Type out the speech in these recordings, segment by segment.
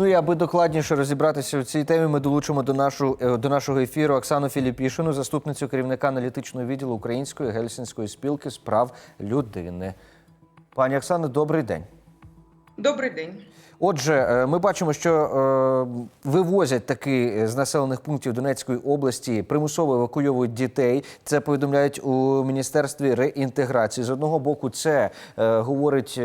Ну і аби докладніше розібратися у цій темі, ми долучимо до, нашу, е, до нашого ефіру Оксану Філіпішину, заступницю керівника аналітичного відділу Української гельсінської спілки з прав людини. Пані Оксано, добрий день. Добрий день. Отже, е, ми бачимо, що е, вивозять таки з населених пунктів Донецької області, примусово евакуйовують дітей. Це повідомляють у міністерстві реінтеграції. З одного боку, це е, говорить.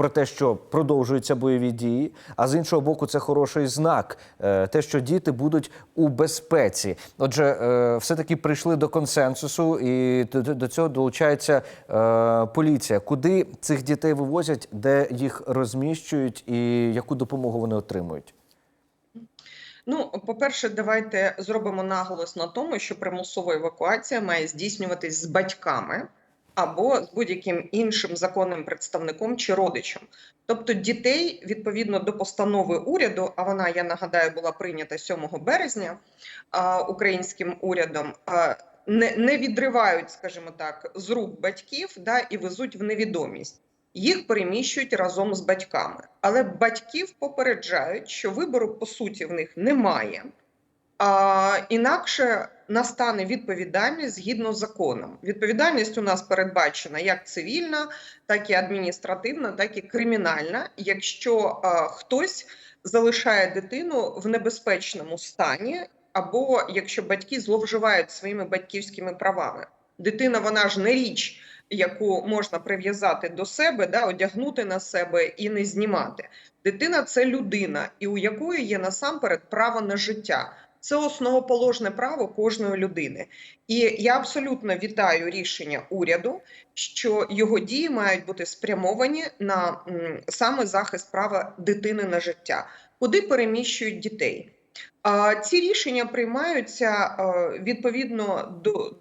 Про те, що продовжуються бойові дії, а з іншого боку, це хороший знак, е, те, що діти будуть у безпеці. Отже, е, все-таки прийшли до консенсусу, і до, до цього долучається е, поліція. Куди цих дітей вивозять, де їх розміщують, і яку допомогу вони отримують? Ну, по-перше, давайте зробимо наголос на тому, що примусова евакуація має здійснюватись з батьками або з будь-яким іншим законним представником чи родичем. Тобто дітей відповідно до постанови уряду, а вона, я нагадаю, була прийнята 7 березня а, українським урядом. А, не, не відривають, скажімо так, з рук батьків да, і везуть в невідомість. Їх переміщують разом з батьками, але батьків попереджають, що вибору по суті в них немає. А, інакше настане відповідальність згідно з законом. Відповідальність у нас передбачена як цивільна, так і адміністративна, так і кримінальна, якщо а, хтось залишає дитину в небезпечному стані, або якщо батьки зловживають своїми батьківськими правами. Дитина, вона ж не річ, яку можна прив'язати до себе, да, одягнути на себе і не знімати. Дитина це людина, і у якої є насамперед право на життя. Це основоположне право кожної людини. І я абсолютно вітаю рішення уряду, що його дії мають бути спрямовані на саме захист права дитини на життя, куди переміщують дітей. Ці рішення приймаються відповідно до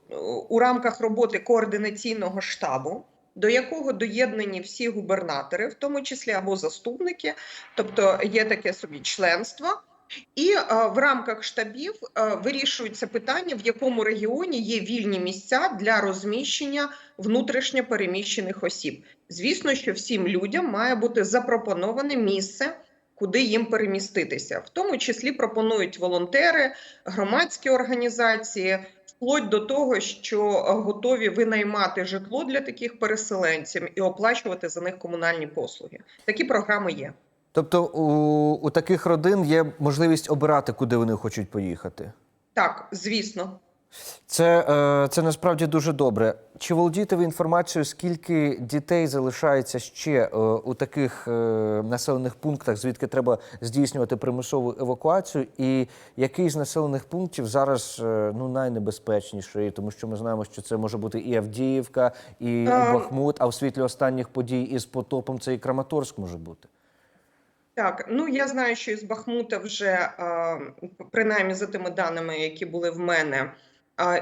у рамках роботи координаційного штабу, до якого доєднані всі губернатори, в тому числі або заступники, тобто є таке собі членство. І е, в рамках штабів е, вирішується питання, в якому регіоні є вільні місця для розміщення внутрішньо переміщених осіб. Звісно, що всім людям має бути запропоноване місце, куди їм переміститися. В тому числі пропонують волонтери, громадські організації, вплоть до того, що е, готові винаймати житло для таких переселенців і оплачувати за них комунальні послуги. Такі програми є. Тобто, у, у таких родин є можливість обирати, куди вони хочуть поїхати. Так, звісно. Це, е, це насправді дуже добре. Чи володієте ви інформацією, скільки дітей залишається ще е, у таких е, населених пунктах, звідки треба здійснювати примусову евакуацію? І який з населених пунктів зараз е, ну, найнебезпечніший? Тому що ми знаємо, що це може бути і Авдіївка, і. Бахмут, а у світлі останніх подій із потопом це і Краматорськ може бути. Так, ну я знаю, що із Бахмута вже принаймні за тими даними, які були в мене,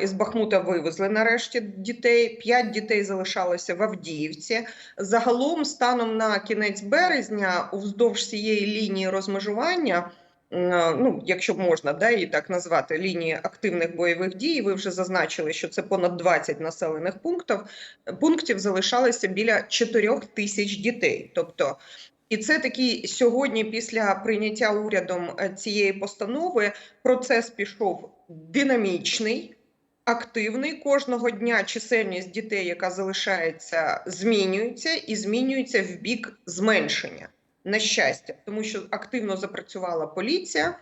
із Бахмута вивезли нарешті дітей. П'ять дітей залишалося в Авдіївці. Загалом, станом на кінець березня, уздовж цієї лінії розмежування. Ну, якщо можна да, її так назвати, лінії активних бойових дій, ви вже зазначили, що це понад 20 населених пунктів. Пунктів залишалося біля 4 тисяч дітей. Тобто і це такий сьогодні, після прийняття урядом е, цієї постанови, процес пішов динамічний, активний. Кожного дня чисельність дітей, яка залишається, змінюється і змінюється в бік зменшення. На щастя, тому що активно запрацювала поліція.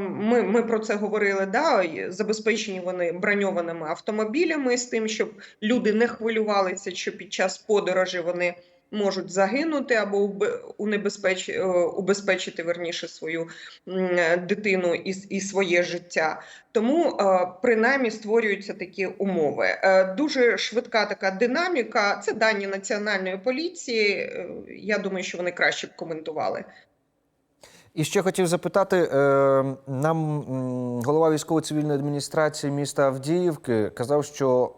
Ми, ми про це говорили. Да, забезпечені вони броньованими автомобілями з тим, щоб люди не хвилювалися, що під час подорожі вони можуть загинути або убе- унебезпеч... е, убезпечити верніше свою дитину і, і своє життя. Тому е, принаймні створюються такі умови. Е, Дуже швидка така динаміка. Це дані національної поліції. Я думаю, що вони краще б коментували. І ще хотів запитати, нам голова військово-цивільної адміністрації міста Авдіївки казав, що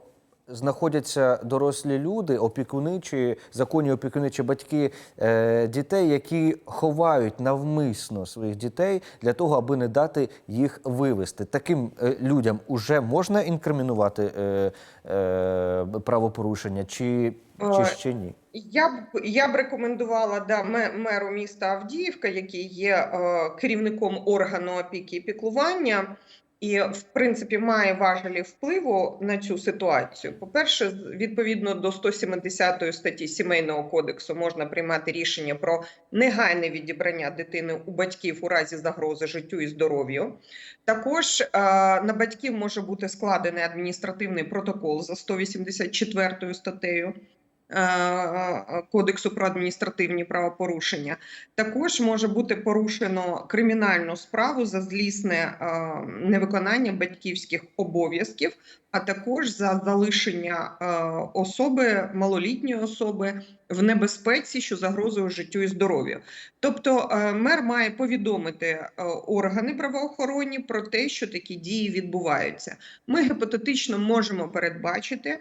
знаходяться дорослі люди, опікуни чи законні опікуни чи батьки е, дітей, які ховають навмисно своїх дітей для того, аби не дати їх вивести. Таким е, людям уже можна інкримінувати е, е, правопорушення, чи, чи Е, ще ні? Я б я б рекомендувала да, ме- меру міста Авдіївка, який є е, керівником органу опіки і піклування, і в принципі має важелі впливу на цю ситуацію. По-перше, з- відповідно до 170 статті Сімейного кодексу можна приймати рішення про негайне відібрання дитини у батьків у разі загрози життю і здоров'ю. Також е, на батьків може бути складений адміністративний протокол за 184 статтею. Е, Кодексу про адміністративні правопорушення також може бути порушено кримінальну справу за злісне е, невиконання батьківських обов'язків, а також за залишення е, особи малолітньої особи в небезпеці, що загрозує життю і здоров'ю. Тобто е, мер має повідомити е, органи правоохоронні про те, що такі дії відбуваються. Ми гіпотетично можемо передбачити,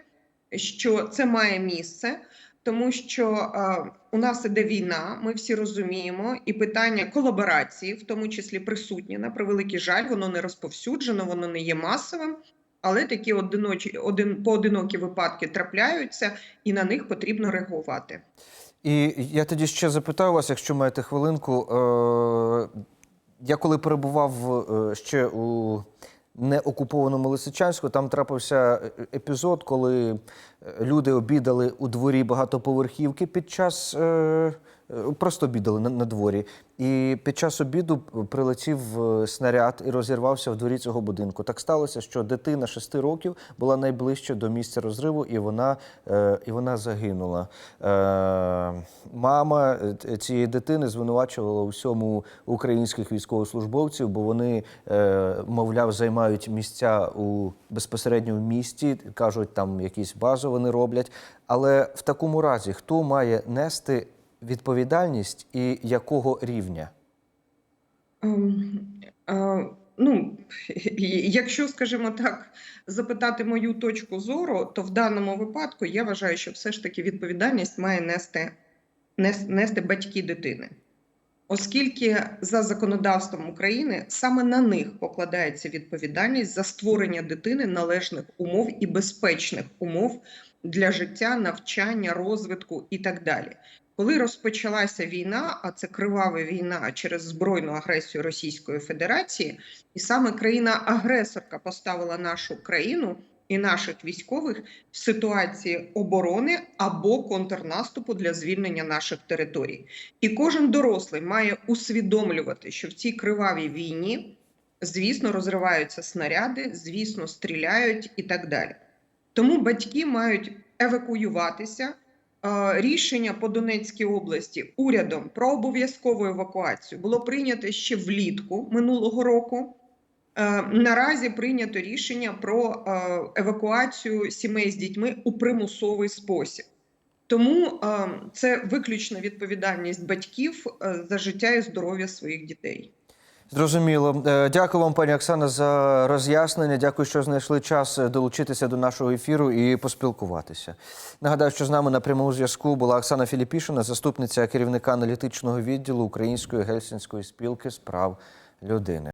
що це має місце. Тому що е, у нас іде війна, ми всі розуміємо, і питання колаборації, в тому числі присутнє на превеликий жаль, воно не розповсюджено, воно не є масовим, але такі одиночі, один поодинокі випадки трапляються, і на них потрібно реагувати. І я тоді ще запитаю вас, якщо маєте хвилинку. Е, я коли перебував е, ще у неокупованому Лисичанську, там трапився е, епізод, коли е, люди обідали у дворі багатоповерхівки під час. Е, е, Просто обідали на, на дворі. І під час обіду прилетів е, снаряд і розірвався в дворі цього будинку. Так сталося, що дитина 6 років була найближче до місця розриву, і вона, е, і вона загинула. Е, мама е, цієї дитини звинувачувала у всьому українських військовослужбовців, бо вони, е, мовляв, займають місця у безпосередньо в місті, кажуть, там якісь бази вони роблять. Але в такому разі хто має нести відповідальність і якого рівня? Ем, е, Ну, якщо, скажімо так, запитати мою точку зору, то в даному випадку я вважаю, що все ж таки відповідальність має нести, нести батьки дитини. Оскільки за законодавством України саме на них покладається відповідальність за створення дитини належних умов і безпечних умов для життя, навчання, розвитку і так далі. Коли розпочалася війна, а це кривава війна через збройну агресію Російської Федерації, і саме країна-агресорка поставила нашу країну і наших військових в ситуації оборони або контрнаступу для звільнення наших територій. І кожен дорослий має усвідомлювати, що в цій кривавій війні, звісно, розриваються снаряди, звісно, стріляють і так далі. Тому батьки мають евакуюватися. Е, Рішення по Донецькій області урядом про обов'язкову евакуацію було прийнято ще влітку минулого року. Е, Наразі прийнято рішення про е, евакуацію сімей з дітьми у примусовий спосіб. Тому це виключна відповідальність батьків за життя і здоров'я своїх дітей. Зрозуміло. Е, Дякую вам, пані Оксана, за роз'яснення. Дякую, що знайшли час е, долучитися до нашого ефіру і поспілкуватися. Нагадаю, що з нами на прямому зв'язку була Оксана Філіпішина, заступниця керівника аналітичного відділу Української гельсінської спілки з прав людини.